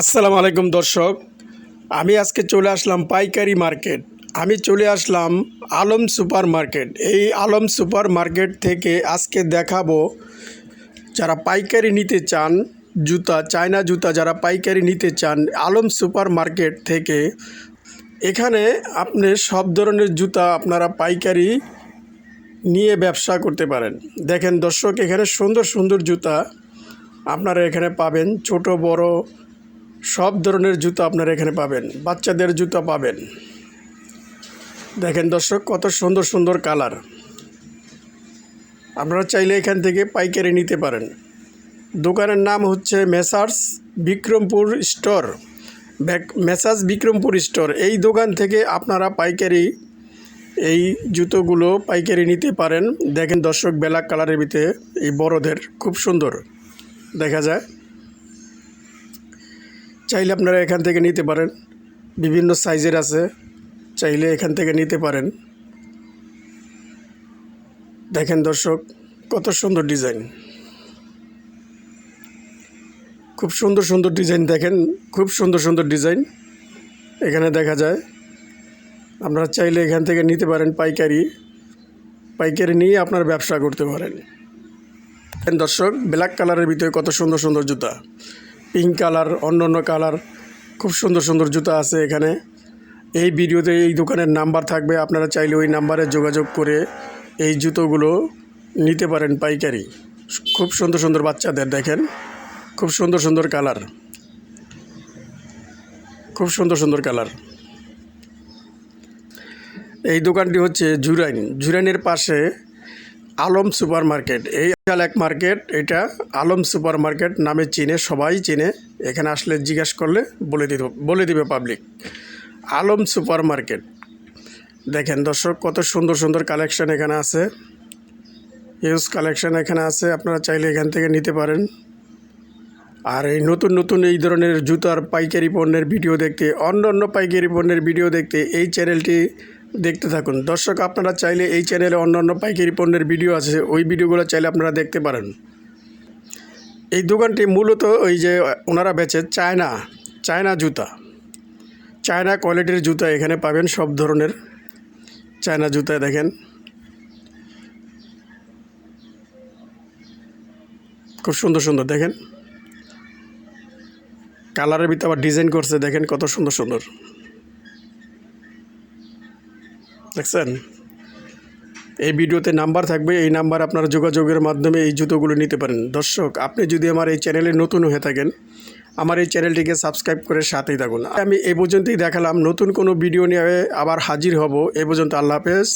আসসালামু আলাইকুম দর্শক। আমি আজকে চলে আসলাম পাইকারি মার্কেট। আমি চলে আসলাম আলম সুপার মার্কেট এই আলম সুপার মার্কেট থেকে আজকে দেখাবো যারা পাইকারি নিতে চান, জুতা, চায়না জুতা যারা পাইকারি নিতে চান, আলম সুপার মার্কেট থেকে এখানে আপনি সব ধরনের জুতা আপনারা পাইকারি নিয়ে ব্যবসা করতে পারেন। দেখেন দর্শক, এখানে সুন্দর সুন্দর জুতা আপনারা এখানে পাবেন। ছোট, বড় সব ধরনের জুতো আপনারা এখানে পাবেন, বাচ্চাদের জুতো পাবেন। দেখেন দর্শক, কত সুন্দর সুন্দর কালার। আপনারা চাইলে এখান থেকে পাইকারি নিতে পারেন। দোকানের নাম হচ্ছে Messrs Bikrampur store. Messrs Bikrampur store. এই দোকান থেকে আপনারা পাইকারি এই জুতোগুলো পাইকারি নিতে পারেন। দেখেন দর্শক ব্ল্যাক কালারের ভিতরে এই বড়দের খুব সুন্দর। দেখা যায়। চাইলে আপনারা এখান থেকে নিতে পারেন। বিভিন্ন সাইজের আছে, চাইলে এখান থেকে নিতে পারেন। দেখেন দর্শক, কত সুন্দর ডিজাইন। খুব সুন্দর সুন্দর ডিজাইন দেখেন, খুব সুন্দর সুন্দর ডিজাইন। এখানে দেখা যায়, আপনারা চাইলে এখান থেকে নিতে পারেন পাইকারি। পাইকারি নিয়ে আপনার ব্যবসা করতে পারেন। দর্শক, ব্ল্যাক কালারের ভিতরে কত সুন্দর সুন্দর জুতা। পিঙ্ক কালার অন্য অন্য কালার, খুব সুন্দর সুন্দর জুতা আছে এখানে। এই ভিডিওতে এই দোকানের নাম্বার থাকবে, আপনারা চাইলে ওই নাম্বারে যোগাযোগ করে এই জুতোগুলো নিতে পারেন পাইকারি। খুব সুন্দর সুন্দর বাচ্চাদের দেখেন, খুব সুন্দর সুন্দর কালার। খুব সুন্দর সুন্দর কালার। এই দোকানটি হচ্ছে জুরাইন। জুরাইনের পাশে আলম সুপার মার্কেট এই বিশাল এক মার্কেট, এটা আলম সুপার মার্কেট নামে চিনে, সবাই চিনে। এখানে আসলে জিজ্ঞেস করলে বলে দিত, বলে দিবে পাবলিক আলম সুপার মার্কেট দেখেন দর্শক, কত সুন্দর সুন্দর কালেকশন এখানে আছে। হিউজ কালেকশন এখানে আছে, আপনারা চাইলে এখান থেকে নিতে পারেন। আর এই নতুন নতুন এই ধরনের জুতার পাইকারি পণ্যের ভিডিও দেখতে অন্য অন্য পাইকারি পণ্যের ভিডিও দেখতে এই চ্যানেলটি দেখতে থাকুন। দর্শক, আপনারা চাইলে এই চ্যানেলে অন্য অন্য পাইকারি পণ্যের ভিডিও আছে, ওই ভিডিওগুলো চাইলে আপনারা দেখতে পারেন। এই দোকানটি মূলত ওই যে ওনারা বেচে চায়না চায়না জুতা। চায়না কোয়ালিটির জুতা এখানে পাবেন, সব ধরনের চায়না জুতা দেখেন। খুব সুন্দর সুন্দর দেখেন। কালারের ভিতরে আবার ডিজাইন করছে, দেখেন কত সুন্দর সুন্দর। দেখছেন? এই ভিডিওতে নাম্বার থাকবে, এই নাম্বার আপনারা যোগাযোগের মাধ্যমে এই জুতোগুলো নিতে পারেন। দর্শক, আপনি যদি আমার এই চ্যানেলে নতুন হয়ে থাকেন, আমার এই চ্যানেলটিকে সাবস্ক্রাইব করে সাথেই থাকুন। আমি এ পর্যন্তই দেখালাম। নতুন কোনো ভিডিও নিয়ে আবার হাজির হব। এ পর্যন্ত আল্লাহ হাফেজ।